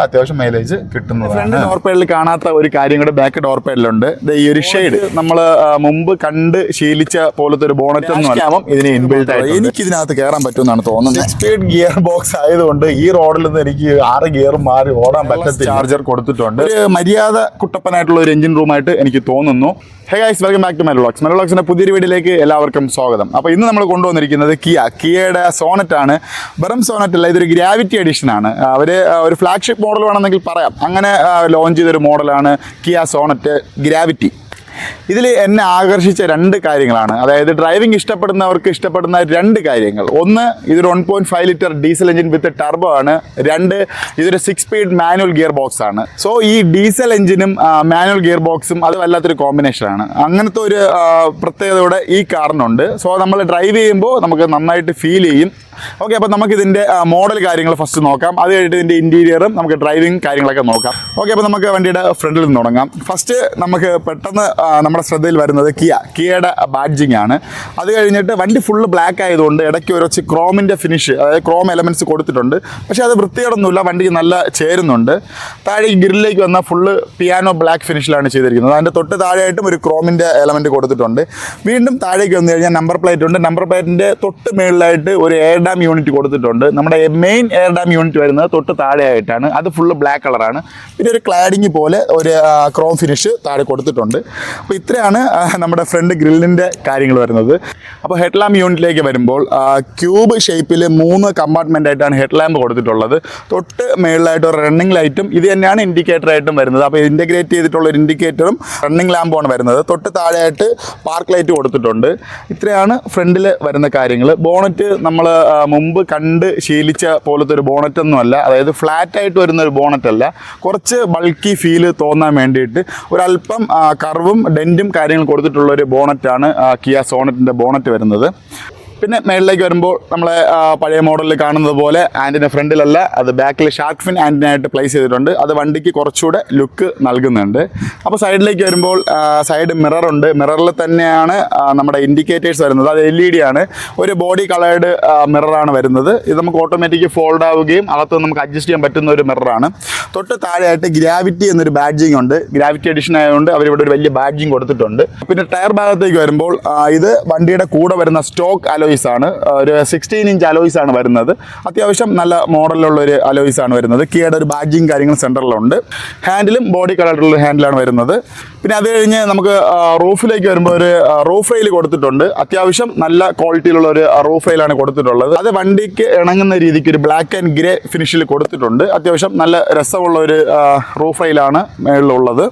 അത്യാവശ്യം മൈലേജ് കിട്ടുന്നതാണ്. ഡോർ പേഡിൽ കാണാത്ത ഒരു കാര്യം കൂടെ ബാക്ക് ഡോർ പേഡിലുണ്ട് ഈ ഒരു ഷെയ്ഡ് നമ്മൾ മുമ്പ് കണ്ട് ശീലിച്ച പോലത്തെ ഒരു ബോണറ്റ് എന്ന് അല്ല. ഇതിന് ഇൻബിൽട്ട് ആയിട്ട് എനിക്ക് ഇതിനകത്ത് കയറാൻ പറ്റുമെന്നാണ് തോന്നുന്നത്. സ്പീഡ് ഗിയർ ബോക്സ് ആയതുകൊണ്ട് ഈ റോഡിൽ നിന്ന് എനിക്ക് ആറ് ഗിയർ മാറി ഓടാൻ പറ്റത്തില്ല. ചാർജർ കൊടുത്തിട്ടുണ്ട്. ഒരു മര്യാദ കുട്ടപ്പനായിട്ടുള്ള ഒരു എഞ്ചിൻ റൂമായിട്ട് എനിക്ക് തോന്നുന്നു. Hey guys welcome back to Melolox മെലോളോക്സിന്റെ പുതിയൊരു വീഡിയോയിലേക്ക് എല്ലാവർക്കും സ്വാഗതം. അപ്പോൾ ഇന്ന് നമ്മൾ കൊണ്ടുവന്നിരിക്കുന്നത് കിയ കിയയുടെ സോണറ്റ് ആണ്. ബെറം സോണറ്റ് അല്ല ഇതൊരു ഗ്രാവിറ്റി എഡിഷൻ ആണ്. അവർ ഒരു ഫ്ലാഗ്ഷിപ്പ് മോഡൽ വേണമെന്നെങ്കിൽ പറയാം. അങ്ങനെ ലോഞ്ച് ചെയ്തൊരു മോഡലാണ് കിയ സോണറ്റ് ഗ്രാവിറ്റി ഇതിൽ എന്നെ ആകർഷിച്ച രണ്ട് കാര്യങ്ങളാണ്. അതായത് ഡ്രൈവിംഗ് ഇഷ്ടപ്പെടുന്നവർക്ക് ഇഷ്ടപ്പെടുന്ന രണ്ട് കാര്യങ്ങൾ. ഒന്ന് ഇതൊരു one point five litre diesel engine with turbo ആണ്. രണ്ട് ഇതൊരു six speed manual gear box ആണ്. സോ ഈ ഡീസൽ എഞ്ചിനും മാനുവൽ ഗിയർ ബോക്സും അത് വല്ലാത്തൊരു കോമ്പിനേഷൻ ആണ്. അങ്ങനത്തെ ഒരു പ്രത്യേകതയോടെ ഈ കാറിനുണ്ട്. സോ നമ്മൾ ഡ്രൈവ് ചെയ്യുമ്പോൾ നമുക്ക് നന്നായിട്ട് ഫീൽ ചെയ്യും. ഓക്കെ അപ്പോൾ നമുക്ക് ഇതിന്റെ മോഡൽ കാര്യങ്ങൾ ഫസ്റ്റ് നോക്കാം. അത് കഴിഞ്ഞിട്ട് ഇതിന്റെ ഇന്റീരിയറും നമുക്ക് ഡ്രൈവിംഗ് കാര്യങ്ങളൊക്കെ നോക്കാം. ഓക്കെ അപ്പോൾ നമുക്ക് വണ്ടിയുടെ ഫ്രണ്ടിൽ നിന്ന് തുടങ്ങാം. ഫസ്റ്റ് നമുക്ക് പെട്ടെന്ന് നമ്മുടെ ശ്രദ്ധയിൽ വരുന്നത് കിയ കിയയുടെ ബാഡ്ജിങ് ആണ്. അത് കഴിഞ്ഞിട്ട് വണ്ടി ഫുള്ള് ബ്ലാക്ക് ആയതുകൊണ്ട് ഇടയ്ക്ക് ഒരു ക്രോമിന്റെ ഫിനിഷ് അതായത് ക്രോം എലമെന്റ്സ് കൊടുത്തിട്ടുണ്ട്. പക്ഷേ അത് വൃത്തിയോടൊന്നുമില്ല വണ്ടിക്ക് നല്ല ചേരുന്നുണ്ട്. താഴെ ഈ ഗ്രില്ലിലേക്ക് വന്ന ഫുള്ള് പിയാനോ ബ്ലാക്ക് ഫിനിഷിലാണ് ചെയ്തിരിക്കുന്നത്. അതിന്റെ തൊട്ട് താഴെയായിട്ടും ഒരു ക്രോമിന്റെ എലമെന്റ് കൊടുത്തിട്ടുണ്ട്. വീണ്ടും താഴേക്ക് വന്നു കഴിഞ്ഞാൽ നമ്പർ പ്ലേറ്റ് ഉണ്ട്. നമ്പർ പ്ലേറ്റിന്റെ തൊട്ട് മുകളിലായിട്ട് ഒരു എയർ ഡാം യൂണിറ്റ് കൊടുത്തിട്ടുണ്ട്. നമ്മുടെ മെയിൻ എയർ ഡാം യൂണിറ്റ് വരുന്നത് തൊട്ട് താഴെയായിട്ടാണ്. അത് ഫുള്ള് ബ്ലാക്ക് കളറാണ് പിന്നെ ഒരു ക്ലാഡിങ് പോലെ ഒരു ക്രോം ഫിനിഷ് താഴെ കൊടുത്തിട്ടുണ്ട്. അപ്പോൾ ഇത്രയാണ് നമ്മുടെ ഫ്രണ്ട് ഗ്രില്ലിന്റെ കാര്യങ്ങൾ വരുന്നത്. അപ്പോൾ ഹെഡ് ലാമ്പ് യൂണിറ്റിലേക്ക് വരുമ്പോൾ ക്യൂബ് ഷേപ്പിൽ മൂന്ന് കമ്പാർട്ട്മെന്റ് ആയിട്ടാണ് ഹെഡ് ലാമ്പ് കൊടുത്തിട്ടുള്ളത്. തൊട്ട് മേളിലായിട്ട് ഒരു റണ്ണിങ് ലൈറ്റും ഇത് തന്നെയാണ് ഇൻഡിക്കേറ്ററായിട്ടും വരുന്നത്. അപ്പോൾ ഇന്റഗ്രേറ്റ് ചെയ്തിട്ടുള്ള ഒരു ഇൻഡിക്കേറ്ററും റണ്ണിങ് ലാമ്പുമാണ് വരുന്നത്. തൊട്ട് താഴെയായിട്ട് പാർക്ക് ലൈറ്റ് കൊടുത്തിട്ടുണ്ട്. ഇത്രയാണ് ഫ്രണ്ടിൽ വരുന്ന കാര്യങ്ങൾ ബോണറ്റ് നമ്മൾ മുമ്പ് കണ്ട് ശീലിച്ച പോലത്തെ ഒരു ബോണറ്റ് ഒന്നുമല്ല അതായത് ഫ്ലാറ്റ് ആയിട്ട് വരുന്ന ഒരു ബോണറ്റ് അല്ല കുറച്ച് ബൾക്കി ഫീൽ തോന്നാൻ വേണ്ടിയിട്ട് ഒരല്പം കർവും ഡെന്റും കാര്യങ്ങൾ കൊടുത്തിട്ടുള്ള ഒരു ബോണറ്റാണ് കിയ സോണറ്റിന്റെ ബോണറ്റ് വരുന്നത്. പിന്നെ മേളിലേക്ക് വരുമ്പോൾ നമ്മളെ പഴയ മോഡലിൽ കാണുന്നത് പോലെ ആന്റിന്റെ ഫ്രണ്ടിലല്ല അത് ബാക്കിൽ ഷാർക്ക് ഫിൻ ആന്റിനായിട്ട് പ്ലേസ് ചെയ്തിട്ടുണ്ട്. അത് വണ്ടിക്ക് കുറച്ചുകൂടെ ലുക്ക് നൽകുന്നുണ്ട്. അപ്പോൾ സൈഡിലേക്ക് വരുമ്പോൾ സൈഡ് മിററുണ്ട് മിററിൽ തന്നെയാണ് നമ്മുടെ ഇൻഡിക്കേറ്റേഴ്സ് വരുന്നത്. അത് എൽ ഇ ഡി ആണ്. ഒരു ബോഡി കളേർഡ് മിററാണ് വരുന്നത്. ഇത് നമുക്ക് ഓട്ടോമാറ്റിക് ഫോൾഡ് ആവുകയും അകത്ത് നമുക്ക് അഡ്ജസ്റ്റ് ചെയ്യാൻ പറ്റുന്ന ഒരു മിററാണ് തൊട്ട് താഴെയായിട്ട് ഗ്രാവിറ്റി എന്നൊരു ബാഡ്ജിങ് ഉണ്ട്. ഗ്രാവിറ്റി എഡിഷൻ ആയതുകൊണ്ട് അവരിവിടെ ഒരു വലിയ ബാഡ്ജിങ് കൊടുത്തിട്ടുണ്ട്. പിന്നെ ടയർ ഭാഗത്തേക്ക് വരുമ്പോൾ ഇത് വണ്ടിയുടെ കൂടെ വരുന്ന സ്റ്റോക്ക് അലോയ്സ് ആണ്. ഒരു സിക്സ്റ്റീൻ ഇഞ്ച് അലോയ്സ് ആണ് വരുന്നത്. അത്യാവശ്യം നല്ല മോഡലിലുള്ള ഒരു അലോയ്സ് ആണ് വരുന്നത്. കിയുടെ ഒരു ബാഡ്ജിങ് കാര്യങ്ങൾ സെന്ററിലുണ്ട് ഹാൻഡിലും ബോഡി കളറിലുള്ള ഹാൻഡിലാണ് വരുന്നത്. പിന്നെ അത് കഴിഞ്ഞ് നമുക്ക് റൂഫിലേക്ക് വരുമ്പോൾ ഒരു റൂഫ് റെയിൽ കൊടുത്തിട്ടുണ്ട്. അത്യാവശ്യം നല്ല ക്വാളിറ്റിയിലുള്ള ഒരു റൂഫ് റെയിലാണ് കൊടുത്തിട്ടുള്ളത്. അത് വണ്ടിക്ക് ഇണങ്ങുന്ന രീതിക്ക് ഒരു ബ്ലാക്ക് ആൻഡ് ഗ്രേ ഫിനിഷിൽ കൊടുത്തിട്ടുണ്ട്. അത്യാവശ്യം നല്ല രസമുള്ള ഒരു റൂഫ് റെയിലാണ് മേളിലുള്ളത്.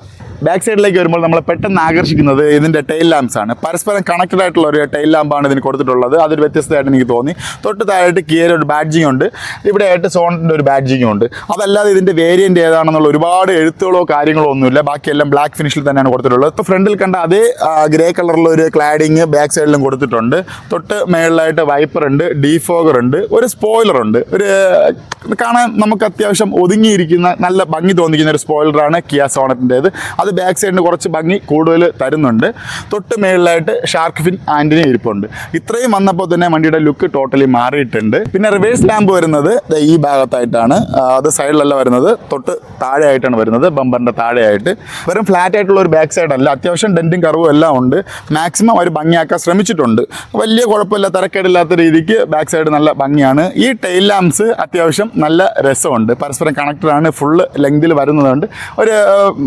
ബാക്ക് സൈഡിലേക്ക് വരുമ്പോൾ നമ്മൾ പെട്ടെന്ന് ആകർഷിക്കുന്നത് ഇതിന്റെ ടെയിൽ ലാംപ്സ് ആണ്. പരസ്പരം കണക്റ്റഡ് ആയിട്ടുള്ള ഒരു ടെയിൽ ലാമ്പാണ് ഇതിന് കൊടുത്തിട്ടുള്ളത്. അതൊരു വ്യത്യസ്തമായിട്ട് എനിക്ക് തോന്നി. തൊട്ട് താഴായിട്ട് കിയർ ഒരു ബാഡ്ജിങ് ഉണ്ട്. ഇവിടെ ആയിട്ട് സോണിന്റെ ഒരു ബാഡ്ജിങ് ഉണ്ട്. അതല്ലാതെ ഇതിന്റെ വേരിയന്റ് ഏതാണെന്നുള്ള ഒരുപാട് എഴുത്തുകളോ കാര്യങ്ങളോ ഒന്നുമില്ല. ബാക്കിയെല്ലാം ബ്ലാക്ക് ഫിനിഷിൽ തന്നെയാണ് കൊടുത്തിട്ടുള്ളത്. ഇപ്പോൾ ഫ്രണ്ടിൽ കണ്ട അതേ ഗ്രേ കളറിലുള്ള ഒരു ക്ലാഡിങ് ബാക്ക് സൈഡിലും കൊടുത്തിട്ടുണ്ട്. തൊട്ട് മേളിലായിട്ട് വൈപ്പർ ഉണ്ട് ഡീഫോഗർ ഉണ്ട് ഒരു സ്പോയിലർ ഉണ്ട്. ഒരു കാണാൻ നമുക്ക് അത്യാവശ്യം ഒതുങ്ങിയിരിക്കുന്ന നല്ല ഭംഗി തോന്നിക്കുന്ന ഒരു സ്പോയിലറാണ് കിയ സോണറ്റിന്റേത് അത് ബാക്ക് സൈഡിന് കുറച്ച് ഭംഗി കൂടുതൽ തരുന്നുണ്ട്. തൊട്ട് മേളിലായിട്ട് ഷാർക്ക് ഫിൻ ആന്റിനെ ഇരിപ്പുണ്ട്. ഇത്രയും വന്നപ്പോൾ തന്നെ വണ്ടിയുടെ ലുക്ക് ടോട്ടലി മാറിയിട്ടുണ്ട്. പിന്നെ റിവേഴ്സ് ലാമ്പ് വരുന്നത് ഈ ഭാഗത്തായിട്ടാണ്. അത് സൈഡിലല്ല വരുന്നത്. തൊട്ട് താഴെയായിട്ടാണ് വരുന്നത്. ബമ്പറിന്റെ താഴെയായിട്ട്. വെറും ഫ്ലാറ്റ് ആയിട്ടുള്ള ഒരു ബാക്ക് സൈഡ് അല്ല. അത്യാവശ്യം ഡെന്റും കറവും എല്ലാം ഉണ്ട്. മാക്സിമം അവർ ഭംഗിയാക്കാൻ ശ്രമിച്ചിട്ടുണ്ട്. വലിയ കുഴപ്പമില്ല തിരക്കേടില്ലാത്ത രീതിക്ക് ബാക്ക് സൈഡ് നല്ല ഭംഗിയാണ്. ഈ ടെയിൽ ലാംപ്സ് അത്യാവശ്യം നല്ല രസമുണ്ട്. പരസ്പരം കണക്റ്റഡ് ആണ്. ഫുള്ള് ലെങ്തിൽ വരുന്നതുകൊണ്ട്. ഒരു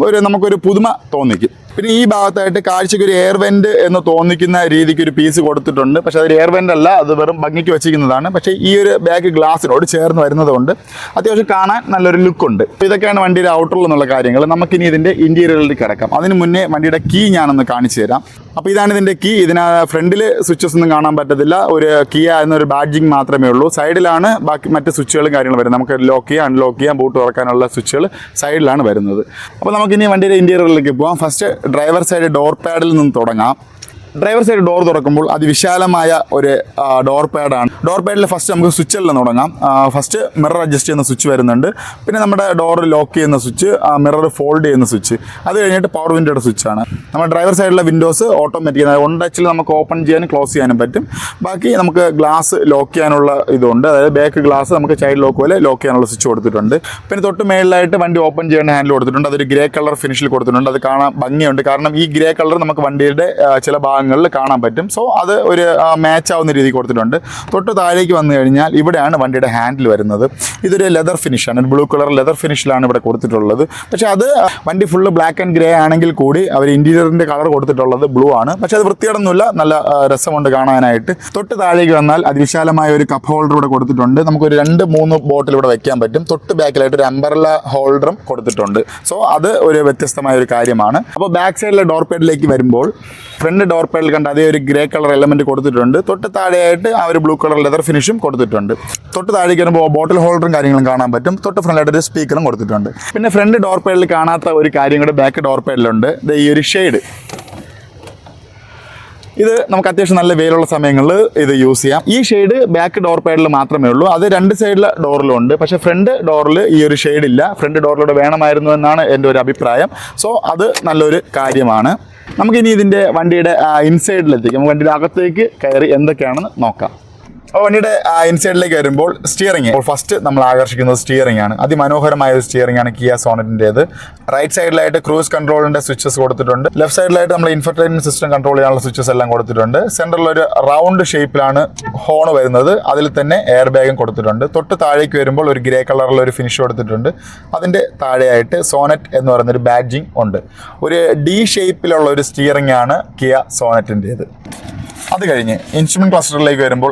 ഒരു നമുക്കൊരു പുതുമ തോന്നിക്കും. പിന്നെ ഈ ഭാഗത്തായിട്ട് കാഴ്ചയ്ക്ക് ഒരു എയർ വെന്റ് എന്ന് തോന്നിക്കുന്ന രീതിക്ക് ഒരു പീസ് കൊടുത്തിട്ടുണ്ട്. പക്ഷെ അതൊരു എയർ വെന്റ് അല്ല അത് വെറും ഭംഗിക്ക് വെച്ചിരിക്കുന്നതാണ്. പക്ഷേ ഈ ഒരു ബാക്ക് ഗ്ലാസ്സിനോട് ചേർന്ന് വരുന്നതുകൊണ്ട് അത്യാവശ്യം കാണാൻ നല്ലൊരു ലുക്കുണ്ട് ഇതൊക്കെയാണ് വണ്ടിയുടെ ഔട്ടറിൽ എന്നുള്ള കാര്യങ്ങൾ നമുക്കിനി ഇതിന്റെ ഇന്റീരിയറിലേക്ക് കിടക്കാം. അതിന് മുന്നേ വണ്ടിയുടെ കീ ഞാനൊന്ന് കാണിച്ചു തരാം. അപ്പോൾ ഇതാണ് ഇതിന്റെ കീ ഇതിന് ഫ്രണ്ടിൽ സ്വിച്ചസ് ഒന്നും കാണാൻ പറ്റത്തില്ല. ഒരു കിയ എന്നൊരു ബാഡ്ജിങ് മാത്രമേ ഉള്ളൂ. സൈഡിലാണ് ബാക്കി മറ്റ് സ്വിച്ചുകളും കാര്യങ്ങളും വരുന്നത്. നമുക്ക് ലോക്ക് ചെയ്യാം അൺലോക്ക് ചെയ്യാം ബൂട്ട് തുറക്കാനുള്ള സ്വിച്ചുകൾ സൈഡിലാണ് വരുന്നത്. അപ്പോൾ നമുക്കിനി വണ്ടിയുടെ ഇന്റീരിയറിലേക്ക് പോകാം ഫസ്റ്റ് ഡ്രൈവർ സൈഡ് ഡോർ പാഡിൽ നിന്ന് തുടങ്ങാം. ഡ്രൈവർ സൈഡ് ഡോർ തുറക്കുമ്പോൾ അതിവിശാലമായ ഒരു ഡോർ പാഡാണ്. ഡോർ പാഡിൽ ഫസ്റ്റ് നമുക്ക് സ്വിച്ച് എല്ലാം തുടങ്ങാം. ഫസ്റ്റ് മിറർ അഡ്ജസ്റ്റ് ചെയ്യുന്ന സ്വിച്ച് വരുന്നുണ്ട്. പിന്നെ നമ്മുടെ ഡോർ ലോക്ക് ചെയ്യുന്ന സ്വിച്ച് മിറർ ഫോൾഡ് ചെയ്യുന്ന സ്വിച്ച് അത് കഴിഞ്ഞിട്ട് പവർ വിൻഡോയുടെ സ്വിച്ചാണ് നമ്മുടെ ഡ്രൈവർ സൈഡിലെ വിൻഡോസ് ഓട്ടോമാറ്റിക് വൺ ടച്ചിൽ നമുക്ക് ഓപ്പൺ ചെയ്യാനും ക്ലോസ് ചെയ്യാനും പറ്റും. ബാക്കി നമുക്ക് ഗ്ലാസ് ലോക്ക് ചെയ്യാനുള്ള ഇതുണ്ട്. അതായത് ബാക്ക് ഗ്ലാസ് നമുക്ക് ചൈൽഡ് ലോക്ക് പോലെ ലോക്ക് ചെയ്യാനുള്ള സ്വിച്ച് കൊടുത്തിട്ടുണ്ട്. പിന്നെ തൊട്ട് മേളിലായിട്ട് വണ്ടി ഓപ്പൺ ചെയ്യേണ്ട ഹാൻഡിൽ കൊടുത്തിട്ടുണ്ട്. അതൊരു ഗ്രേ കളർ ഫിനിഷിൽ കൊടുത്തിട്ടുണ്ട്. അത് കാണാൻ ഭംഗിയുണ്ട്. കാരണം ഈ ഗ്രേ കളർ നമുക്ക് വണ്ടിയുടെ ചില ചില ഭാഗങ്ങളിൽ കാണാൻ പറ്റും. സോ അത് ഒരു മാച്ച് ആവുന്ന രീതി കൊടുത്തിട്ടുണ്ട്. തൊട്ട് താഴേക്ക് വന്നു കഴിഞ്ഞാൽ ഇവിടെയാണ് വണ്ടിയുടെ ഹാൻഡിൽ വരുന്നത്. ഇതൊരു ലെതർ ഫിനിഷാണ് ഒരു ബ്ലൂ കളർ ലെതർ ഫിനിഷിലാണ് ഇവിടെ കൊടുത്തിട്ടുള്ളത്. പക്ഷേ അത് വണ്ടി ഫുള്ള് ബ്ലാക്ക് ആൻഡ് ഗ്രേ ആണെങ്കിൽ കൂടി അവർ ഇന്റീരിയറിന്റെ കളർ കൊടുത്തിട്ടുള്ളത് ബ്ലൂ ആണ്. പക്ഷേ അത് വൃത്തികേടൊന്നുമില്ല. നല്ല രസമുണ്ട് കാണാനായിട്ട്. തൊട്ട് താഴേക്ക് വന്നാൽ അതിവിശാലമായ ഒരു കപ്പ് ഹോൾഡർ ഇവിടെ കൊടുത്തിട്ടുണ്ട്. നമുക്കൊരു രണ്ട് മൂന്ന് ബോട്ടിൽ ഇവിടെ വെക്കാൻ പറ്റും. തൊട്ട് ബാക്കിലായിട്ട് ഒരു അമ്പറല ഹോൾഡറും കൊടുത്തിട്ടുണ്ട്. സോ അത് ഒരു വ്യത്യസ്തമായ ഒരു കാര്യമാണ്. അപ്പോൾ ബാക്ക് സൈഡിലെ ഡോർ പേഡിലേക്ക് വരുമ്പോൾ ഫ്രണ്ട് ഡോർ പേഡിൽ കണ്ട അതേ ഒരു ഗ്രേ കളർ എലമെന്റ് കൊടുത്തിട്ടുണ്ട്. തൊട്ട് താഴെയായിട്ട് ആ ഒരു ബ്ലൂ കളർ ലെതർ ഫിനിഷും കൊടുത്തിട്ടുണ്ട്. തൊട്ട് താഴേക്ക് വരുമ്പോൾ ബോട്ടിൽ ഹോൾഡറും കാര്യങ്ങളും കാണാൻ പറ്റും. തൊട്ട് ഫ്രണ്ടിലായിട്ട് ഒരു സ്പീക്കറും കൊടുത്തിട്ടുണ്ട്. പിന്നെ ഫ്രണ്ട് ഡോർ പേഡിൽ കാണാത്ത ഒരു കാര്യം കൂടെ ബാക്ക് ഡോർ പേഡിലുണ്ട് ഇത് ഈ ഒരു ഷെയ്ഡ് ഇത് നമുക്ക് അത്യാവശ്യം നല്ല വെയിലുള്ള സമയങ്ങളിൽ ഇത് യൂസ് ചെയ്യാം. ഈ ഷെയ്ഡ് ബാക്ക് ഡോർ പാഡിൽ മാത്രമേ ഉള്ളൂ. അത് രണ്ട് സൈഡിലെ ഡോറിലും ഉണ്ട്. പക്ഷേ ഫ്രണ്ട് ഡോറിൽ ഈ ഒരു ഷെയ്ഡ് ഇല്ല. ഫ്രണ്ട് ഡോറിലൂടെ വേണമായിരുന്നു എന്നാണ് എന്റെ ഒരു അഭിപ്രായം. സോ അത് നല്ലൊരു കാര്യമാണ്. നമുക്കിനി ഇതിന്റെ വണ്ടിയുടെ ഇൻസൈഡിലെത്തിക്കാം വണ്ടിയുടെ അകത്തേക്ക് കയറി എന്തൊക്കെയാണെന്ന് നോക്കാം. അപ്പോൾ ഇൻസൈഡിലേക്ക് വരുമ്പോൾ സ്റ്റിയറിംഗ് ഫസ്റ്റ് നമ്മൾ ആകർഷിക്കുന്നത് സ്റ്റിയറിംഗ് ആണ്. അതിമനോഹരമായ ഒരു സ്റ്റിയറിംഗ് ആണ് കിയ സോണറ്റിന്റെത് റൈറ്റ് സൈഡിലായിട്ട് ക്രൂസ് കൺട്രോളിന്റെ സ്വിച്ചസ് കൊടുത്തിട്ടുണ്ട്. ലെഫ്റ്റ് സൈഡിലായിട്ട് നമ്മൾ ഇൻഫർടൈൻമെന്റ് സിസ്റ്റം കൺട്രോൾ ചെയ്യാനുള്ള സ്വിച്ചസ് എല്ലാം കൊടുത്തിട്ടുണ്ട്. സെന്ററിൽ ഒരു റൗണ്ട് ഷേപ്പിലാണ് ഹോൺ വരുന്നത്. അതിൽ തന്നെ എയർ ബാഗും കൊടുത്തിട്ടുണ്ട്. തൊട്ട് താഴേക്ക് വരുമ്പോൾ ഒരു ഗ്രേ കളറിൽ ഒരു ഫിനിഷ് കൊടുത്തിട്ടുണ്ട്. അതിന്റെ താഴെയായിട്ട് സോനറ്റ് എന്ന് പറയുന്നൊരു ബാഡ്ജിങ് ഉണ്ട്. ഒരു ഡി ഷേപ്പിലുള്ള ഒരു സ്റ്റിയറിംഗ് ആണ് കിയ സോനറ്റിന്റെത് അത് കഴിഞ്ഞ് ഇൻസ്ട്രുമെന്റ് ക്ലസ്റ്ററിലേക്ക് വരുമ്പോൾ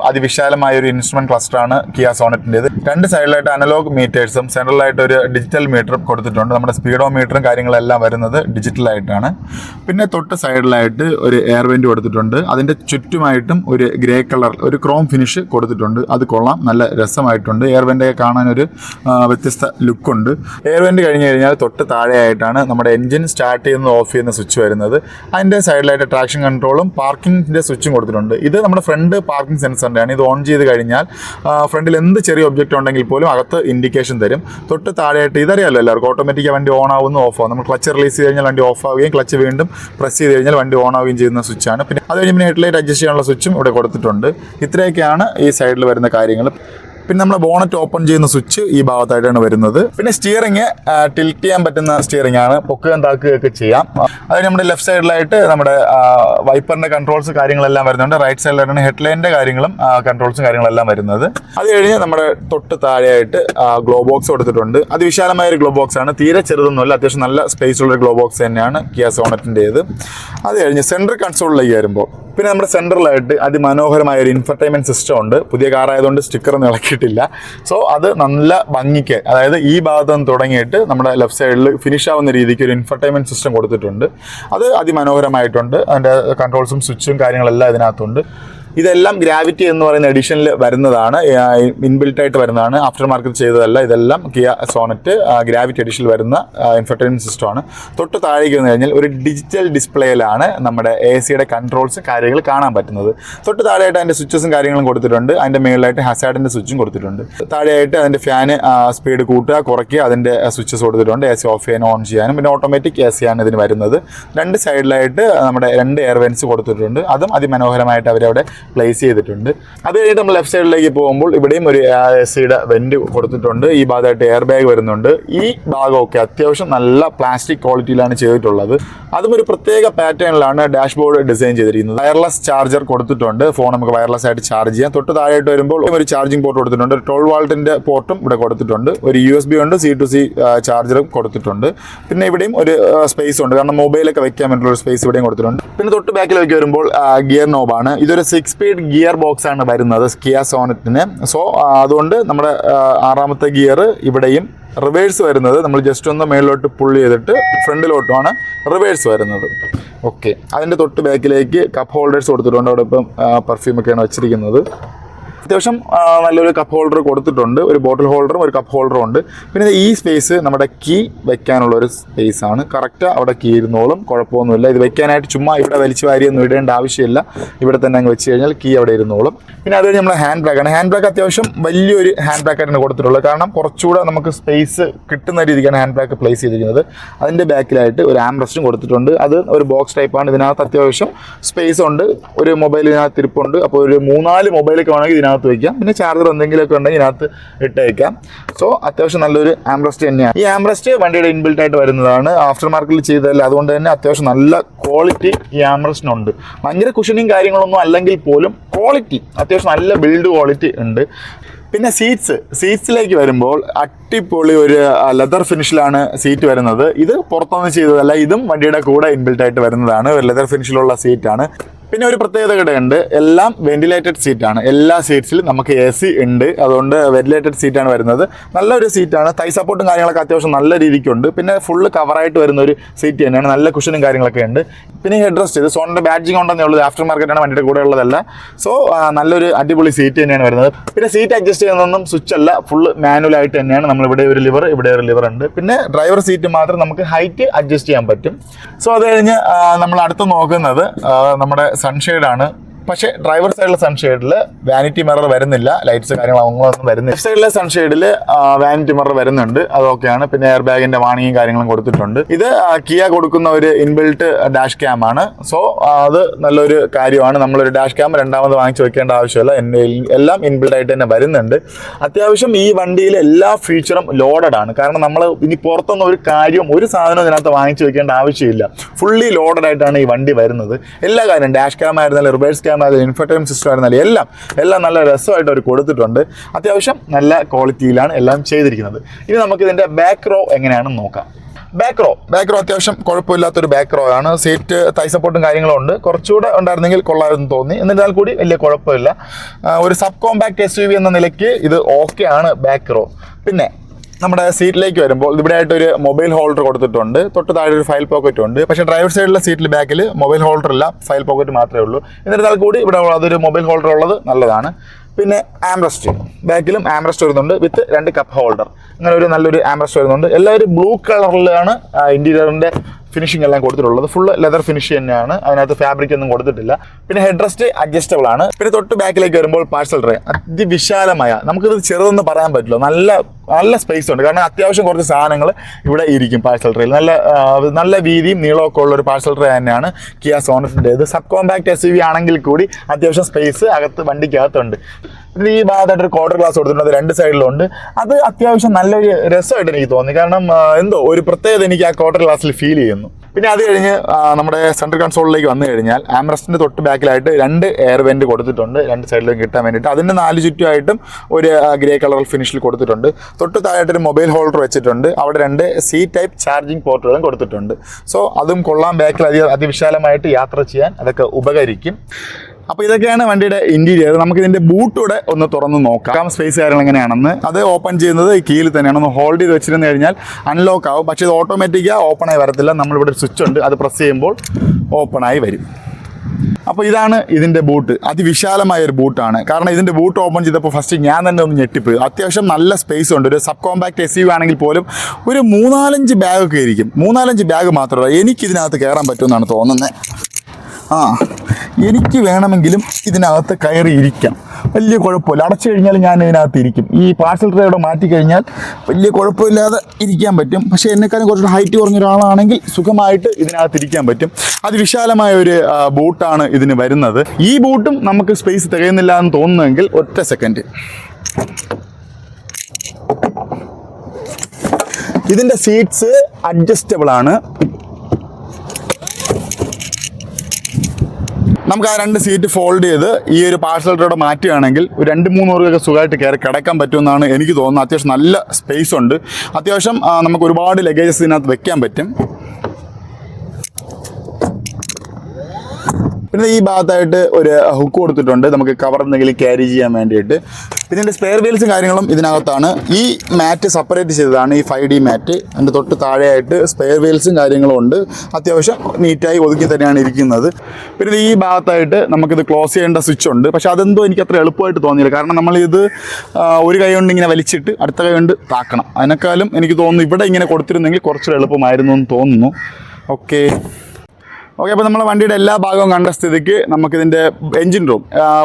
അതിവിശാലമായ ഒരു ഇൻസ്ട്രുമെന്റ് ക്ലസ്റ്റർ ആണ് കിയ സോണറ്റിന്റെത് രണ്ട് സൈഡിലായിട്ട് അനലോഗ് മീറ്റേഴ്സും സെൻട്രലായിട്ട് ഒരു ഡിജിറ്റൽ മീറ്ററും കൊടുത്തിട്ടുണ്ട്. നമ്മുടെ സ്പീഡോ മീറ്ററും കാര്യങ്ങളെല്ലാം വരുന്നത് ഡിജിറ്റലായിട്ടാണ് പിന്നെ തൊട്ട് സൈഡിലായിട്ട് ഒരു എയർ വെന്റ് കൊടുത്തിട്ടുണ്ട്. അതിന്റെ ചുറ്റുമായിട്ടും ഒരു ഗ്രേ കളർ ഒരു ക്രോം ഫിനിഷ് കൊടുത്തിട്ടുണ്ട്. അത് കൊള്ളാം നല്ല രസമായിട്ടുണ്ട്. എയർ വെന്റൊക്കെ കാണാൻ ഒരു വ്യത്യസ്ത ലുക്കുണ്ട് എയർ വെന്റ് കഴിഞ്ഞ് കഴിഞ്ഞാൽ തൊട്ട് താഴെയായിട്ടാണ് നമ്മുടെ എഞ്ചിൻ സ്റ്റാർട്ട് ചെയ്യുന്ന ഓഫ് ചെയ്യുന്ന സ്വിച്ച് വരുന്നത്. അതിന്റെ സൈഡിലായിട്ട് ട്രാക്ഷൻ കൺട്രോളും പാർക്കിംഗിന്റെ സ്വിച്ചും കൊടുത്തിട്ടുണ്ട്. ഇത് നമ്മുടെ ഫ്രണ്ട് പാർക്കിംഗ് സെൻസറിന്റെയാണ് ഇത് ഓൺ ചെയ്ത് കഴിഞ്ഞാൽ ഫ്രണ്ടിൽ എന്ത് ചെറിയ ഒബ്ജക്റ്റ് ഉണ്ടെങ്കിൽ പോലും അകത്ത് ഇൻഡിക്കേഷൻ തരും. തൊട്ട് താഴെയായിട്ട് ഇതറിയാലോ എല്ലാവർക്കും ഓട്ടോമാറ്റിക് വണ്ടി ഓൺ ആവുന്നു ഓഫ് ആവും നമ്മൾ ക്ലച്ച് റിലീസ് ചെയ്ത് കഴിഞ്ഞാൽ വണ്ടി ഓഫ് ആവുകയും ക്ലച്ച് വീണ്ടും പ്രസ് ചെയ്ത് കഴിഞ്ഞാൽ വണ്ടി ഓൺ ആവുകയും ചെയ്യുന്ന സ്വിച്ചാണ് പിന്നെ അത് കഴിഞ്ഞ് പിന്നെ ഹെഡ്ലൈറ്റ് അഡ്ജസ്റ്റ് ചെയ്യാനുള്ള സ്വിച്ചും ഇവിടെ കൊടുത്തിട്ടുണ്ട്. ഇത്രയൊക്കെയാണ് ഈ സൈഡിൽ വരുന്ന കാര്യങ്ങൾ. പിന്നെ നമ്മൾ ബോണറ്റ് ഓപ്പൺ ചെയ്യുന്ന സ്വിച്ച് ഈ ഭാഗത്തായിട്ടാണ് വരുന്നത്. പിന്നെ സ്റ്റിയറിങ് ടിൽറ്റ് ചെയ്യാൻ പറ്റുന്ന സ്റ്റിയറിംഗ് ആണ്. പൊക്കുകയും താക്കുകയൊക്കെ ചെയ്യാം. അത് നമ്മുടെ ലെഫ്റ്റ് സൈഡിലായിട്ട് നമ്മുടെ വൈപ്പറിന്റെ കൺട്രോൾസ് കാര്യങ്ങളെല്ലാം വരുന്നുണ്ട്. റൈറ്റ് സൈഡിലായിട്ടാണ് ഹെഡ്ലൈന്റെ കാര്യങ്ങളും കൺട്രോൾസും കാര്യങ്ങളെല്ലാം വരുന്നത്. അത് കഴിഞ്ഞ് നമ്മുടെ തൊട്ട് താഴെയായിട്ട് ഗ്ലോ ബോക്സ് കൊടുത്തിട്ടുണ്ട്. അത് വിശാലമായ ഒരു ഗ്ലോ ബോക്സ് ആണ്. തീരെ ചെറുതൊന്നുമല്ല അത്യാവശ്യം നല്ല സ്പേസ് ഉള്ള ഗ്ലോ ബോക്സ് തന്നെയാണ് കിയ സോണറ്റിന്റെത് അത് കഴിഞ്ഞ് സെൻട്രൽ കൺസോളിലേക്ക് വരുമ്പോൾ പിന്നെ നമ്മുടെ സെന്ററിലായിട്ട് അതിമനോഹരമായ ഒരു ഇൻഫർടൈൻമെന്റ് സിസ്റ്റം ഉണ്ട്. പുതിയ കാറായതുകൊണ്ട് സ്റ്റിക്കർ ഒന്നും ഇളക്കിയിട്ടില്ല. സോ അത് നല്ല ഭംഗിക്ക് അതായത് ഈ ഭാഗത്ത് നിന്ന് തുടങ്ങിയിട്ട് നമ്മുടെ ലെഫ്റ്റ് സൈഡിൽ ഫിനിഷ് ആവുന്ന രീതിക്ക് ഒരു ഇൻഫർടൈൻമെന്റ് സിസ്റ്റം കൊടുത്തിട്ടുണ്ട്. അത് അതിമനോഹരമായിട്ടുണ്ട്. അതിന്റെ കൺട്രോൾസും സ്വിച്ചും കാര്യങ്ങളെല്ലാം ഇതിനകത്തുണ്ട്. ഇതെല്ലാം ഗ്രാവിറ്റി എന്ന് പറയുന്ന എഡിഷനിൽ വരുന്നതാണ്. ഇൻബിൽട്ട് ആയിട്ട് വരുന്നതാണ്. ആഫ്റ്റർ മാർക്കറ്റ് ചെയ്തതല്ല ഇതെല്ലാം കിയ സോണറ്റ് ഗ്രാവിറ്റി എഡിഷനിൽ വരുന്ന എൻഫർടൈൻമെന്റ് സിസ്റ്റമാണ് തൊട്ട് താഴേക്ക് വന്നു കഴിഞ്ഞാൽ ഒരു ഡിജിറ്റൽ ഡിസ്പ്ലേയിലാണ് നമ്മുടെ എ സിയുടെ കൺട്രോൾസ് കാര്യങ്ങൾ കാണാൻ പറ്റുന്നത്. തൊട്ട് താഴെയായിട്ട് അതിന്റെ സ്വിച്ചസും കാര്യങ്ങളും കൊടുത്തിട്ടുണ്ട്. അതിന്റെ മേളിലായിട്ട് ഹസാഡിന്റെ സ്വിച്ചും കൊടുത്തിട്ടുണ്ട്. താഴെയായിട്ട് അതിന്റെ ഫാന് സ്പീഡ് കൂട്ടുക കുറയ്ക്കുക അതിന്റെ സ്വിച്ചസ് കൊടുത്തിട്ടുണ്ട്. എ സി ഓഫ് ചെയ്യാനും ഓൺ ചെയ്യാനും. പിന്നെ ഓട്ടോമാറ്റിക് എ സി ആണ് ഇതിന് വരുന്നത്. രണ്ട് സൈഡിലായിട്ട് നമ്മുടെ രണ്ട് എയർ വെൻസ് കൊടുത്തിട്ടുണ്ട്. അതും അതിമനോഹരമായിട്ട് അവരവിടെ പ്ലേസ് ചെയ്തിട്ടുണ്ട്. അത് കഴിഞ്ഞിട്ട് നമ്മൾ ലെഫ്റ്റ് സൈഡിലേക്ക് പോകുമ്പോൾ ഇവിടെയും ഒരു എ സിയുടെ വെന്റ് കൊടുത്തിട്ടുണ്ട്. ഈ ഭാഗമായിട്ട് എയർ ബാഗ് വരുന്നുണ്ട്. ഈ ഭാഗമൊക്കെ അത്യാവശ്യം നല്ല പ്ലാസ്റ്റിക് ക്വാളിറ്റിയിലാണ് ചെയ്തിട്ടുള്ളത്. അതും ഒരു പ്രത്യേക പാറ്റേണിലാണ് ഡാഷ് ബോർഡ് ഡിസൈൻ ചെയ്തിരിക്കുന്നത്. വയർലെസ് ചാർജർ കൊടുത്തിട്ടുണ്ട്. ഫോൺ നമുക്ക് വയർലെസ് ആയിട്ട് ചാർജ് ചെയ്യാം. തൊട്ട് താഴെയായിട്ട് വരുമ്പോൾ ഒരു ചാർജിംഗ് പോർട്ട് കൊടുത്തിട്ടുണ്ട്. ട്വൽവ് വാൾട്ടിന്റെ പോർട്ടും ഇവിടെ കൊടുത്തിട്ടുണ്ട്. ഒരു യു എസ് ബി ഉണ്ട് സി ടു സി ചാർജറും കൊടുത്തിട്ടുണ്ട്. പിന്നെ ഇവിടെയും ഒരു സ്പേസ് ഉണ്ട്. കാരണം മൊബൈലൊക്കെ വെക്കാൻ വേണ്ടിയിട്ടുള്ള സ്പേസ് ഇവിടെയും കൊടുത്തിട്ടുണ്ട്. പിന്നെ തൊട്ട് ബാക്കിലേക്ക് വരുമ്പോൾ ഗിയർ നോബാണ് ഇതൊരു സിക്സ് സ്പീഡ് ഗിയർ ബോക്സ് ആണ് വരുന്നത് കിയ സോണറ്റിന് സോ അതുകൊണ്ട് നമ്മുടെ ആറാമത്തെ ഗിയർ ഇവിടെയും റിവേഴ്സ് വരുന്നത്. നമ്മൾ ജസ്റ്റ് ഒന്ന് മേളിലോട്ട് പുള്ളി ചെയ്തിട്ട് ഫ്രണ്ടിലോട്ടുമാണ് റിവേഴ്സ് വരുന്നത്. ഓക്കെ അതിന്റെ തൊട്ട് ബാക്കിലേക്ക് കപ്പ് ഹോൾഡേഴ്സ് കൊടുത്തിട്ടുണ്ട്. അവിടെ ഇപ്പം പെർഫ്യൂമൊക്കെയാണ് വെച്ചിരിക്കുന്നത്. അത്യാവശ്യം നല്ലൊരു കപ്പ് ഹോൾഡർ കൊടുത്തിട്ടുണ്ട്. ഒരു ബോട്ടിൽ ഹോൾഡറും ഒരു കപ്പ് ഹോൾഡറും ഉണ്ട്. പിന്നെ ഈ സ്പേസ് നമ്മുടെ കീ വെക്കാനുള്ള ഒരു സ്പേസ് ആണ്. കറക്റ്റ് അവിടെ കീ ഇരുന്നോളും കുഴപ്പമൊന്നുമില്ല. ഇത് വെക്കാനായിട്ട് ചുമ്മാ ഇവിടെ വലിച്ചു വാരിയൊന്നും ഇടേണ്ട ആവശ്യമില്ല. ഇവിടെ തന്നെ അങ്ങ് വെച്ച് കഴിഞ്ഞാൽ കീ അവിടെ ഇരുന്നോളും. പിന്നെ അത് നമ്മൾ ഹാൻഡ് ബാഗാണ് ഹാൻഡ് ബാഗ് അത്യാവശ്യം വലിയൊരു ഹാൻഡ് ബാഗ് ആയിട്ട് കൊടുത്തിട്ടുള്ളത്. കാരണം കുറച്ചുകൂടെ നമുക്ക് സ്പേസ് കിട്ടുന്ന രീതിക്കാണ് ഹാൻഡ് ബാഗ് പ്ലേസ് ചെയ്തിരിക്കുന്നത്. അതിന്റെ ബാക്കിലായിട്ട് ഒരു ആംബ്രസ്റ്റും കൊടുത്തിട്ടുണ്ട്. അത് ഒരു ബോക്സ് ടൈപ്പാണ് ഇതിനകത്ത് അത്യാവശ്യം സ്പേസ് ഉണ്ട്. ഒരു മൊബൈൽ ഇതിനകത്ത് ഇരിപ്പുണ്ട്. അപ്പോൾ ഒരു മൂന്നാൽ മൊബൈലൊക്കെ വേണമെങ്കിൽ ഇതിനകത്ത് വയ്ക്കാം പിന്നെ ചാർജർ എന്തെങ്കിലുമൊക്കെ ഉണ്ടെങ്കിൽ ഇതിനകത്ത് ഇട്ട് വയ്ക്കാം സോ അത്യാവശ്യം നല്ലൊരു ആംബ്രസ്റ്റ് തന്നെയാണ്. ഈ ആംബ്രസ്റ്റ് വണ്ടിയുടെ ഇൻബിൽറ്റ് ആയിട്ട് വരുന്നതാണ്. ആഫ്റ്റർ മാർക്കറ്റിൽ ചെയ്തതല്ല. അതുകൊണ്ട് തന്നെ അത്യാവശ്യം നല്ല ക്വാളിറ്റി ഈ ആംബ്രസ്റ്റിനുണ്ട് ഭയങ്കര കുഷനിങ് കാര്യങ്ങളൊന്നും അല്ലെങ്കിൽ പോലും ക്വാളിറ്റി അത്യാവശ്യം നല്ല ബിൽഡ് ക്വാളിറ്റി ഉണ്ട്. പിന്നെ സീറ്റ്സ് സീറ്റ്സിലേക്ക് വരുമ്പോൾ അട്ടിപ്പൊളി ഒരു ലെതർ ഫിനിഷിലാണ് സീറ്റ് വരുന്നത്. ഇത് പുറത്തുനിന്ന് ചെയ്തതല്ല. ഇതും വണ്ടിയുടെ കൂടെ ഇൻബിൽറ്റ് ആയിട്ട് വരുന്നതാണ്. ഒരു ലെതർ ഫിനിഷിലുള്ള സീറ്റാണ് പിന്നെ ഒരു പ്രത്യേകത കൂടെയുണ്ട് എല്ലാം വെന്റിലേറ്റഡ് സീറ്റാണ് എല്ലാ സീറ്റ്സിലും നമുക്ക് എ സി ഉണ്ട്. അതുകൊണ്ട് വെന്റിലേറ്റഡ് സീറ്റാണ് വരുന്നത്. നല്ലൊരു സീറ്റാണ് തൈ സപ്പോർട്ടും കാര്യങ്ങളൊക്കെ അത്യാവശ്യം നല്ല രീതിക്കുണ്ട്. പിന്നെ ഫുള്ള് കവറായിട്ട് വരുന്ന ഒരു സീറ്റ് തന്നെയാണ്. നല്ല കുഷനും കാര്യങ്ങളൊക്കെ ഉണ്ട്. പിന്നെ ഹെഡ് റെസ്റ്റ് ഇത് സോണിന്റെ ബാഡ്ജിങ് ഉണ്ടെന്നേ ഉള്ളൂ. ആഫ്റ്റർ മാർക്കറ്റാണ് വണ്ടിയുടെ കൂടെ ഉള്ളതല്ല. സോ നല്ലൊരു അടിപൊളി സീറ്റ് തന്നെയാണ് വരുന്നത്. പിന്നെ സീറ്റ് അഡ്ജസ്റ്റ് ചെയ്യുന്നതൊന്നും സ്വിച്ച് അല്ല. ഫുള്ള് മാനുവൽ ആയിട്ട് തന്നെയാണ്. നമ്മൾ ഇവിടെ ഒരു ലിവർ ഇവിടെ ഒരു ലിവർ ഉണ്ട്. പിന്നെ ഡ്രൈവർ സീറ്റ് മാത്രം നമുക്ക് ഹൈറ്റ് അഡ്ജസ്റ്റ് ചെയ്യാൻ പറ്റും. സോ അത് കഴിഞ്ഞ് നമ്മൾ അടുത്ത് നോക്കുന്നത് നമ്മുടെ സൺഷെയ്ഡ് ആണ് പക്ഷേ ഡ്രൈവർ സൈഡിലെ സൺഷെയ്ഡിൽ വാനിറ്റി മിറർ വരുന്നില്ല ലൈറ്റ്സ് കാര്യങ്ങൾ ഒന്നും വരുന്നില്ല. ലെഫ്റ്റ് സൈഡിലെ സൺഷെയ്ഡിൽ വാനിറ്റി മിറർ വരുന്നുണ്ട് അതൊക്കെയാണ് പിന്നെ എയർ ബാഗിന്റെ വാണിയും കാര്യങ്ങളും കൊടുത്തിട്ടുണ്ട്. ഇത് കിയ കൊടുക്കുന്ന ഒരു ഇൻബിൽട്ട് ഡാഷ് ക്യാം ആണ്. സോ അത് നല്ലൊരു കാര്യമാണ്. നമ്മളൊരു ഡാഷ് ക്യാം രണ്ടാമത് വാങ്ങിച്ചു വെക്കേണ്ട ആവശ്യമില്ല. എല്ലാം ഇൻബിൽഡ് ആയിട്ട് തന്നെ വരുന്നുണ്ട്. അത്യാവശ്യം ഈ വണ്ടിയിലെ എല്ലാ ഫീച്ചറും ലോഡഡ് ആണ്. കാരണം നമ്മൾ ഇനി പുറത്തുനിന്ന് ഒരു കാര്യവും ഒരു സാധനവും ഇതിനകത്ത് വാങ്ങിച്ചു വെക്കേണ്ട ആവശ്യമില്ല. ഫുള്ളി ലോഡഡ് ആയിട്ടാണ് ഈ വണ്ടി വരുന്നത്. എല്ലാ കാര്യം ഡാഷ് ക്യാം ആയിരുന്നാലും റിവേഴ്സ് ആയിരുന്നാലും ഇൻഫർടൈം സിസ്റ്റം ആയിരുന്നാലും എല്ലാം എല്ലാം നല്ല രസമായിട്ട് അവർ കൊടുത്തിട്ടുണ്ട്. അത്യാവശ്യം നല്ല ക്വാളിറ്റിയിലാണ് എല്ലാം ചെയ്തിരിക്കുന്നത്. ഇനി നമുക്ക് ഇതിന്റെ ബാക്ക് റോ എങ്ങനെയാണെന്ന് നോക്കാം. ബാക്ക് റോ ബാക്ക് റോ അത്യാവശ്യം കുഴപ്പമില്ലാത്തൊരു ബാക്ക് റോ ആണ്. സീറ്റ് തൈ സപ്പോർട്ടും കാര്യങ്ങളും ഉണ്ട്. കുറച്ചുകൂടെ ഉണ്ടായിരുന്നെങ്കിൽ കൊള്ളാമെന്ന് തോന്നി. എന്നിരുന്നാൽ കൂടി വലിയ കുഴപ്പമില്ല. ഒരു sub compact S U V എന്ന നിലയ്ക്ക് ഇത് ഓക്കെ ആണ് ബാക്ക് റോ പിന്നെ നമ്മുടെ സീറ്റിലേക്ക് വരുമ്പോൾ ഇവിടെ ആയിട്ട് ഒരു മൊബൈൽ ഹോൾഡർ കൊടുത്തിട്ടുണ്ട്. തൊട്ട് താഴെ ഒരു ഫയൽ പോക്കറ്റ് ഉണ്ട്. പക്ഷേ ഡ്രൈവർ സൈഡിലെ സീറ്റിൽ ബാക്കിൽ മൊബൈൽ ഹോൾഡർ ഇല്ല. ഫയൽ പോക്കറ്റ് മാത്രമേ ഉള്ളൂ. എന്നിരുന്നാൽ കൂടി ഇവിടെ അതൊരു മൊബൈൽ ഹോൾഡർ ഉള്ളത് നല്ലതാണ്. പിന്നെ ആംറസ്റ്റ് ബാക്കിലും ആംറസ്റ്റ് വരുന്നുണ്ട് വിത്ത് രണ്ട് കപ്പ് ഹോൾഡർ അങ്ങനെ ഒരു നല്ലൊരു ആംറസ്റ്റ് വരുന്നുണ്ട്. എല്ലാവരും ബ്ലൂ കളറിലാണ് ഇന്റീരിയറിന്റെ ഫിനിഷിംഗ് എല്ലാം കൊടുത്തിട്ടുള്ളത്. ഫുൾ ലെതർ ഫിനിഷ് തന്നെയാണ്. അതിനകത്ത് ഫാബ്രിക് ഒന്നും കൊടുത്തിട്ടില്ല. പിന്നെ ഹെഡ് റെസ്റ്റ് അഡ്ജസ്റ്റബിൾ ആണ്. പിന്നെ തൊട്ട് ബാക്കിലേക്ക് വരുമ്പോൾ പാഴ്സൽ ട്രേ അതിവിശാലമായ നമുക്കിത് ചെറുതെന്ന് പറയാൻ പറ്റില്ല. നല്ല നല്ല സ്പേസ് ഉണ്ട്. കാരണം അത്യാവശ്യം കുറച്ച് സാധനങ്ങൾ ഇവിടെ ഇരിക്കും പാഴ്സൽ ട്രേയിൽ നല്ല നല്ല വീതിയും നീളമൊക്കെ ഉള്ള ഒരു പാഴ്സൽ ട്രേ തന്നെയാണ് കിയ സോണറ്റിന്റെ ഇത് സബ് കോമ്പാക്ട് എസ് യു ആണെങ്കിൽ കൂടി അത്യാവശ്യം സ്പേസ് അകത്ത് വണ്ടിക്കകത്തുണ്ട്. ഈ ഭാഗത്തായിട്ട് ഒരു ക്വാർട്ടർ ഗ്ലാസ് കൊടുത്തിട്ടുണ്ട്. രണ്ട് സൈഡിലുണ്ട്. അത് അത്യാവശ്യം നല്ലൊരു രസമായിട്ട് എനിക്ക് തോന്നി. കാരണം എന്തോ ഒരു പ്രത്യേകത എനിക്ക് ആ ക്വാർട്ടർ ഗ്ലാസ്സിൽ ഫീൽ ചെയ്യുന്നു. പിന്നെ അത് കഴിഞ്ഞ് നമ്മുടെ സെൻട്രൽ കൺസോളിലേക്ക് വന്നു കഴിഞ്ഞാൽ ആംബ്രസ്റ്റിന്റെ തൊട്ട് ബാക്കിലായിട്ട് രണ്ട് എയർ വെന്റ് കൊടുത്തിട്ടുണ്ട്. രണ്ട് സൈഡിലും കിട്ടാൻ വേണ്ടിയിട്ട്. അതിന്റെ നാല് ചുറ്റുമായിട്ടും ഒരു ഗ്രേ കളർ ഫിനിഷിൽ കൊടുത്തിട്ടുണ്ട്. തൊട്ട് താഴായിട്ട് ഒരു മൊബൈൽ ഹോൾഡർ വെച്ചിട്ടുണ്ട്. അവിടെ രണ്ട് സി ടൈപ്പ് ചാർജിങ് പോർട്ടുകളും കൊടുത്തിട്ടുണ്ട്. സോ അതും കൊള്ളാം. ബാക്കിൽ അതി അതിവിശാലമായിട്ട് യാത്ര ചെയ്യാൻ അതൊക്കെ ഉപകരിക്കും. അപ്പോൾ ഇതൊക്കെയാണ് വണ്ടിയുടെ ഇന്റീരിയർ നമുക്ക് ഇതിന്റെ ബൂട്ടൂടെ ഒന്ന് തുറന്ന് നോക്കാം. സ്പേസ് കാര്യങ്ങൾ എങ്ങനെയാണെന്ന്. അത് ഓപ്പൺ ചെയ്യുന്നത് കീയിൽ തന്നെയാണ്. ഒന്ന് ഹോൾഡ് ചെയ്ത് വെച്ചിരുന്നു കഴിഞ്ഞാൽ അൺലോക്ക് ആവും. പക്ഷേ ഇത് ഓട്ടോമാറ്റിക്കാ ഓപ്പൺ ആയി വരത്തില്ല. നമ്മളിവിടെ സ്വിച്ച് ഉണ്ട്. അത് പ്രസ് ചെയ്യുമ്പോൾ ഓപ്പൺ ആയി വരും. അപ്പോൾ ഇതാണ് ഇതിന്റെ ബൂട്ട് അതിവിശാലമായ ഒരു ബൂട്ടാണ് കാരണം ഇതിന്റെ ബൂട്ട് ഓപ്പൺ ചെയ്തപ്പോൾ ഫസ്റ്റ് ഞാൻ തന്നെ ഒന്ന് ഞെട്ടിപ്പോയി. അത്യാവശ്യം നല്ല സ്പേസ് ഉണ്ട്. ഒരു സബ് കോമ്പാക്ട് എസ് യു ആണെങ്കിൽ പോലും ഒരു മൂന്നാലഞ്ച് ബാഗ് ഒക്കെ ഇരിക്കും. മൂന്നാലഞ്ച് ബാഗ് മാത്രമല്ല എനിക്കിതിനകത്ത് കയറാൻ പറ്റുമെന്നാണ് തോന്നുന്നത് ആ എനിക്ക് വേണമെങ്കിലും ഇതിനകത്ത് കയറി ഇരിക്കാം. വലിയ കുഴപ്പമില്ല. അടച്ചു കഴിഞ്ഞാൽ ഞാൻ ഇതിനകത്ത് ഇരിക്കും. ഈ പാർസൽ ട്രേയുടെ മാറ്റി കഴിഞ്ഞാൽ വലിയ കുഴപ്പമില്ലാതെ ഇരിക്കാൻ പറ്റും. പക്ഷേ എന്നെക്കാളും കുറച്ചുകൂടെ ഹൈറ്റ് കുറഞ്ഞ ഒരാളാണെങ്കിൽ സുഖമായിട്ട് ഇതിനകത്ത് ഇരിക്കാൻ പറ്റും. അതിവിശാലമായ ഒരു ബൂട്ടാണ് ഇതിന് വരുന്നത്. ഈ ബൂട്ടും നമുക്ക് സ്പേസ് തികയുന്നില്ല എന്ന് തോന്നുന്നെങ്കിൽ ഒറ്റ സെക്കൻഡ് ഇതിന്റെ സീറ്റ്സ് അഡ്ജസ്റ്റബിൾ ആണ്. നമുക്ക് ആ രണ്ട് സീറ്റ് ഫോൾഡ് ചെയ്ത് ഈ ഒരു പാർസൽ റോഡ് മാറ്റുകയാണെങ്കിൽ ഒരു രണ്ട് മൂന്ന് പേർക്കൊക്കെ സുഖമായിട്ട് കയറി കിടക്കാൻ പറ്റുമെന്നാണ് എനിക്ക് തോന്നുന്നത്. അത്യാവശ്യം നല്ല സ്പേസ് ഉണ്ട്. അത്യാവശ്യം നമുക്ക് ഒരുപാട് ലഗേജസ് ഇതിനകത്ത് വെക്കാൻ പറ്റും. പിന്നെ ഈ ഭാഗത്തായിട്ട് ഒരു ഹുക്ക് കൊടുത്തിട്ടുണ്ട്. നമുക്ക് കവർ എന്തെങ്കിലും ക്യാരി ചെയ്യാൻ വേണ്ടിയിട്ട്. പിന്നെ ഇതിന്റെ സ്പെയർ വീൽസും കാര്യങ്ങളും ഇതിനകത്താണ്. ഈ മാറ്റ് സെപ്പറേറ്റ് ചെയ്തതാണ് ഈ ഫൈവ് ഡി മാറ്റ് അതിന്റെ തൊട്ട് താഴെയായിട്ട് സ്പെയർ വീൽസും കാര്യങ്ങളും ഉണ്ട്. അത്യാവശ്യം നീറ്റായി ഒതുക്കി തന്നെയാണ് ഇരിക്കുന്നത്. പിന്നെ ഈ ഭാഗത്തായിട്ട് നമുക്കിത് ക്ലോസ് ചെയ്യേണ്ട സ്വിച്ച് ഉണ്ട്. പക്ഷെ അതെന്തോ എനിക്ക് അത്ര എളുപ്പമായിട്ട് തോന്നിയില്ല. കാരണം നമ്മളിത് ഒരു കൈ കൊണ്ട് ഇങ്ങനെ വലിച്ചിട്ട് അടുത്ത കൈ കൊണ്ട് താക്കണം. അതിനേക്കാളും എനിക്ക് തോന്നുന്നു ഇവിടെ ഇങ്ങനെ കൊടുത്തിരുന്നെങ്കിൽ കുറച്ചുകൂടെ എളുപ്പമായിരുന്നു എന്ന് തോന്നുന്നു. ഓക്കെ ഓക്കെ അപ്പോൾ നമ്മൾ വണ്ടിയുടെ എല്ലാ ഭാഗവും കണ്ട സ്ഥിതിക്ക് നമുക്കിതിന്റെ എഞ്ചിൻ റൂം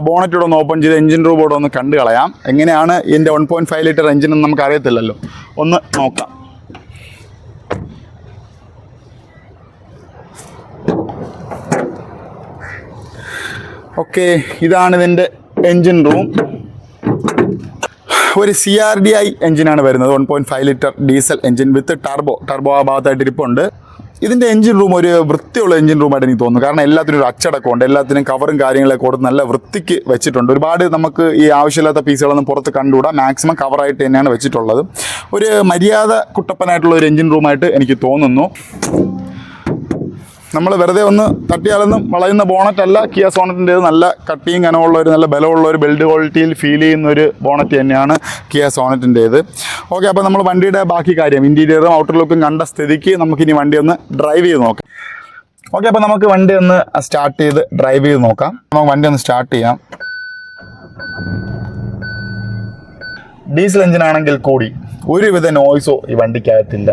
ബോണറ്റോടെ ഒന്ന് ഓപ്പൺ ചെയ്ത് എഞ്ചിൻ റൂം കൂടെ ഒന്ന് കണ്ടു കളയാം. എങ്ങനെയാണ് ഇതിന്റെ one point five litre engine എന്ന് നമുക്ക് അറിയത്തില്ലല്ലോ ഒന്ന് നോക്കാം. ഓക്കെ ഇതാണ് ഇതിന്റെ എഞ്ചിൻ റൂം ഒരു സി ആർ ഡി ഐ എഞ്ചിനാണ് വരുന്നത്. One point five litre diesel engine with turbo turbo ആ ഭാഗത്തായിട്ട് ഇരിപ്പുണ്ട്. ഇതിന്റെ എഞ്ചിൻ റൂം ഒരു വൃത്തിയുള്ള എഞ്ചിൻ റൂമായിട്ട് എനിക്ക് തോന്നുന്നു. കാരണം എല്ലാത്തിനും ഒരു അച്ചടക്കമുണ്ട്. എല്ലാത്തിനും കവറും കാര്യങ്ങളൊക്കെ കൊടുത്ത് നല്ല വൃത്തിക്ക് വെച്ചിട്ടുണ്ട്. ഒരുപാട് നമുക്ക് ഈ ആവശ്യമില്ലാത്ത പീസുകളൊന്നും പുറത്ത് കണ്ടുകൂടാ. മാക്സിമം കവറായിട്ട് തന്നെയാണ് വെച്ചിട്ടുള്ളത്. ഒരു മര്യാദ കുട്ടപ്പനായിട്ടുള്ള ഒരു എഞ്ചിൻ റൂമായിട്ട് എനിക്ക് തോന്നുന്നു. നമ്മൾ വെറുതെ ഒന്ന് തട്ടിയാലൊന്നും വളയുന്ന ബോണറ്റ് അല്ല. കിയ സോണറ്റിന്റേത് നല്ല കട്ടിയും കനമുള്ള ഒരു നല്ല ബലമുള്ള ഒരു ബിൽഡ് ക്വാളിറ്റിയിൽ ഫീൽ ചെയ്യുന്ന ഒരു ബോണറ്റ് തന്നെയാണ് കിയ സോണറ്റിന്റേത് ഓക്കെ അപ്പോൾ നമ്മൾ വണ്ടിയുടെ ബാക്കി കാര്യം ഇന്റീരിയറും ഔട്ടർ ലുക്കും കണ്ട സ്ഥിതിക്ക് നമുക്കിനി വണ്ടി ഒന്ന് ഡ്രൈവ് ചെയ്ത് നോക്കാം. ഓക്കെ അപ്പോൾ നമുക്ക് വണ്ടി ഒന്ന് സ്റ്റാർട്ട് ചെയ്ത് ഡ്രൈവ് ചെയ്ത് നോക്കാം. നമുക്ക് വണ്ടി ഒന്ന് സ്റ്റാർട്ട് ചെയ്യാം. ഡീസൽ എഞ്ചിനാണെങ്കിൽ കൂടി ഒരുവിധ നോയ്സോ ഈ വണ്ടിക്കകത്തില്ല.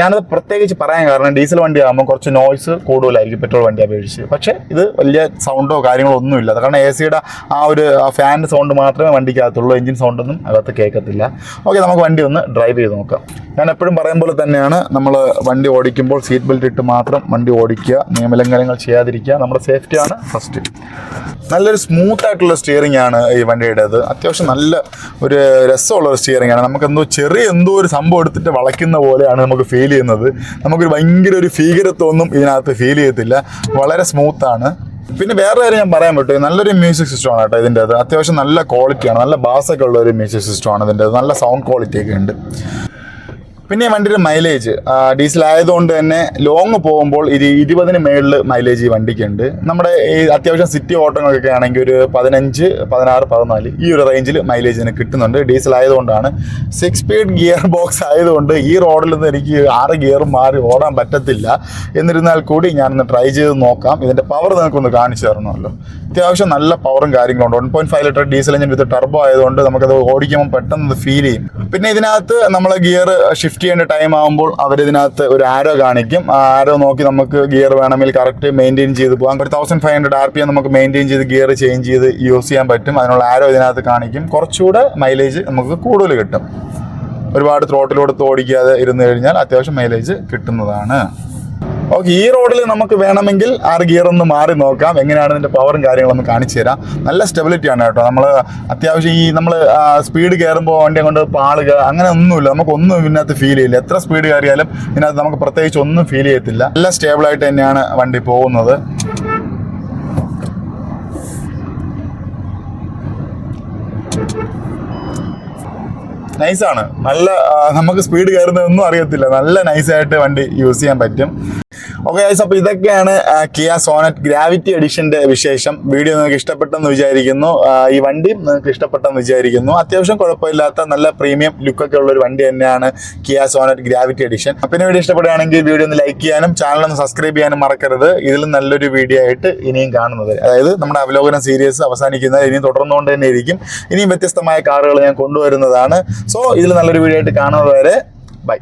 ഞാനത് പ്രത്യേകിച്ച് പറയാൻ കാരണം ഡീസൽ വണ്ടി ആകുമ്പോൾ കുറച്ച് നോയ്സ് കൂടുതലായിരിക്കും പെട്രോൾ വണ്ടി അപേക്ഷിച്ച്. പക്ഷേ ഇത് വലിയ സൗണ്ടോ കാര്യങ്ങളോ ഒന്നുമില്ല കാരണം എ സിയുടെ ആ ഒരു ഫാനിന്റെ സൗണ്ട് മാത്രമേ വണ്ടിക്കകത്തുള്ളൂ. എഞ്ചിൻ സൗണ്ടൊന്നും അകത്ത് കേൾക്കത്തില്ല. ഓക്കെ നമുക്ക് വണ്ടി ഒന്ന് ഡ്രൈവ് ചെയ്ത് നോക്കാം. ഞാൻ എപ്പോഴും പറയും പോലെ തന്നെയാണ് നമ്മൾ വണ്ടി ഓടിക്കുമ്പോൾ സീറ്റ് ബെൽറ്റ് ഇട്ട് മാത്രം വണ്ടി ഓടിക്കുക നിയമലംഘനങ്ങൾ ചെയ്യാതിരിക്കുക. നമ്മുടെ സേഫ്റ്റിയാണ് ഫസ്റ്റ് നല്ലൊരു സ്മൂത്ത് ആയിട്ടുള്ള സ്റ്റിയറിംഗ് ആണ് ഈ വണ്ടിയുടേത്. അത്യാവശ്യം നല്ല ഒരു രസമുള്ള ഒരു സ്റ്റിയറിംഗ് ആണ്. നമുക്ക് എന്തോ ചെറിയ എന്തോ ഒരു സംഭവം എടുത്തിട്ട് വളയ്ക്കുന്ന പോലെയാണ് നമുക്ക് ഫീൽ ചെയ്യുന്നത്. നമുക്കൊരു ഭയങ്കര ഒരു ഭീകരത്വമൊന്നും ഇതിനകത്ത് ഫീൽ ചെയ്യത്തില്ല. വളരെ സ്മൂത്താണ് പിന്നെ വേറെ കാര്യം ഞാൻ പറയാൻ പറ്റും. നല്ലൊരു മ്യൂസിക് സിസ്റ്റമാണ് കേട്ടോ ഇതിന്റെ അത് അത്യാവശ്യം നല്ല ക്വാളിറ്റിയാണ് നല്ല ബാസൊക്കെ ഉള്ള ഒരു മ്യൂസിക് സിസ്റ്റമാണ് ഇതിന്റെ നല്ല സൗണ്ട് ക്വാളിറ്റി ഒക്കെ ഉണ്ട്. പിന്നെ വണ്ടിയുടെ മൈലേജ് ഡീസൽ ആയതുകൊണ്ട് തന്നെ ലോങ് പോകുമ്പോൾ ഇത് ഇരുപതിന് മേളിൽ മൈലേജ് ഈ വണ്ടിക്കുണ്ട്. നമ്മുടെ ഈ അത്യാവശ്യം സിറ്റി ഓട്ടങ്ങളൊക്കെ ആണെങ്കിൽ ഒരു പതിനഞ്ച് പതിനാറ് പതിനാല് ഈ ഒരു റേഞ്ചിൽ മൈലേജ് മൈലേജിന് കിട്ടുന്നുണ്ട്. ഡീസൽ ആയതുകൊണ്ടാണ് സിക്സ് സ്പീഡ് ഗിയർ ബോക്സ് ആയതുകൊണ്ട് ഈ റോഡിൽ നിന്ന് എനിക്ക് ആറ് ഗിയർ മാറി ഓടാൻ പറ്റത്തില്ല. എന്നിരുന്നാൽ കൂടി ഞാനൊന്ന് ട്രൈ ചെയ്ത് നോക്കാം. ഇതിന്റെ പവർ നിങ്ങൾക്കൊന്ന് കാണിച്ചു തരണമല്ലോ. അത്യാവശ്യം നല്ല പവറും കാര്യങ്ങളുണ്ട് one point five litre diesel engine with turbo ആയതുകൊണ്ട് നമുക്കത് ഓടിക്കുമ്പോൾ പെട്ടെന്ന് ഫീൽ ചെയ്യും. പിന്നെ ഇതിനകത്ത് നമ്മൾ ഗിയർ ഷിഫ്റ്റ് ചെയ്യേണ്ട ടൈം ആകുമ്പോൾ അവർ ഇതിനകത്ത് ഒരു ആരോ കാണിക്കും. ആരോ നോക്കി നമുക്ക് ഗിയർ വേണമെങ്കിൽ കറക്റ്റ് മെയിന്റെയിൻ ചെയ്ത് പോകാം. ഒരു thousand five hundred R P M നമുക്ക് മെയിന്റെയിൻ ചെയ്ത് ഗിയർ ചേഞ്ച് ചെയ്ത് യൂസ് ചെയ്യാൻ പറ്റും. അതിനുള്ള ആരോ ഇതിനകത്ത് കാണിക്കും. കുറച്ചുകൂടെ മൈലേജ് നമുക്ക് കൂടുതൽ കിട്ടും. ഒരുപാട് ത്രോട്ടിലോട് ഓടിക്കാതെ ഇരുന്ന് കഴിഞ്ഞാൽ അത്യാവശ്യം മൈലേജ് കിട്ടുന്നതാണ്. ഓക്കെ ഈ റോഡിൽ നമുക്ക് വേണമെങ്കിൽ ആറ് ഗിയർ ഒന്ന് മാറി നോക്കാം. എങ്ങനെയാണ് ഇതിന്റെ പവറും കാര്യങ്ങളൊന്നും കാണിച്ചു തരാം. നല്ല സ്റ്റെബിലിറ്റി ആണ് കേട്ടോ. നമ്മൾ അത്യാവശ്യം ഈ നമ്മൾ സ്പീഡ് കയറുമ്പോൾ വണ്ടി കൊണ്ട് പാളുക അങ്ങനെ ഒന്നുമില്ല. നമുക്കൊന്നും ഇതിനകത്ത് ഫീൽ ചെയ്യില്ല. എത്ര സ്പീഡ് കയറിയാലും ഇതിനകത്ത് നമുക്ക് പ്രത്യേകിച്ച് ഒന്നും ഫീൽ ചെയ്യത്തില്ല. നല്ല സ്റ്റേബിൾ ആയിട്ട് തന്നെയാണ് വണ്ടി പോകുന്നത്. നൈസാണ് നല്ല നമുക്ക് സ്പീഡ് കയറുന്നതൊന്നും അറിയത്തില്ല. നല്ല നൈസായിട്ട് വണ്ടി യൂസ് ചെയ്യാൻ പറ്റും. ഓക്കെ അപ്പോൾ ഇതൊക്കെയാണ് കിയ സോനറ്റ് ഗ്രാവിറ്റി എഡിഷന്റെ വിശേഷം. വീഡിയോ നിങ്ങൾക്ക് ഇഷ്ടപ്പെട്ടെന്ന് വിചാരിക്കുന്നു. ഈ വണ്ടി നിങ്ങൾക്ക് ഇഷ്ടപ്പെട്ടെന്ന് വിചാരിക്കുന്നു. അത്യാവശ്യം കുഴപ്പമില്ലാത്ത നല്ല പ്രീമിയം ലുക്കൊക്കെ ഉള്ള ഒരു വണ്ടി തന്നെയാണ് കിയ സോനറ്റ് ഗ്രാവിറ്റി എഡിഷൻ പിന്നെ വീഡിയോ ഇഷ്ടപ്പെടുകയാണെങ്കിൽ വീഡിയോ ഒന്ന് ലൈക്ക് ചെയ്യാനും ചാനൽ ഒന്ന് സബ്സ്ക്രൈബ് ചെയ്യാനും മറക്കരുത്. ഇതിലും നല്ലൊരു വീഡിയോ ആയിട്ട് ഇനിയും കാണുന്നത്. അതായത് നമ്മുടെ അവലോകന സീരീസ് അവസാനിക്കുന്നത് ഇനിയും തുടർന്നുകൊണ്ട് തന്നെ ഇരിക്കും. ഇനിയും വ്യത്യസ്തമായ കാറുകൾ ഞാൻ കൊണ്ടുവരുന്നതാണ്. സോ ഇതിൽ നല്ലൊരു വീഡിയോ ആയിട്ട് കാണുന്നത് വരെ ബൈ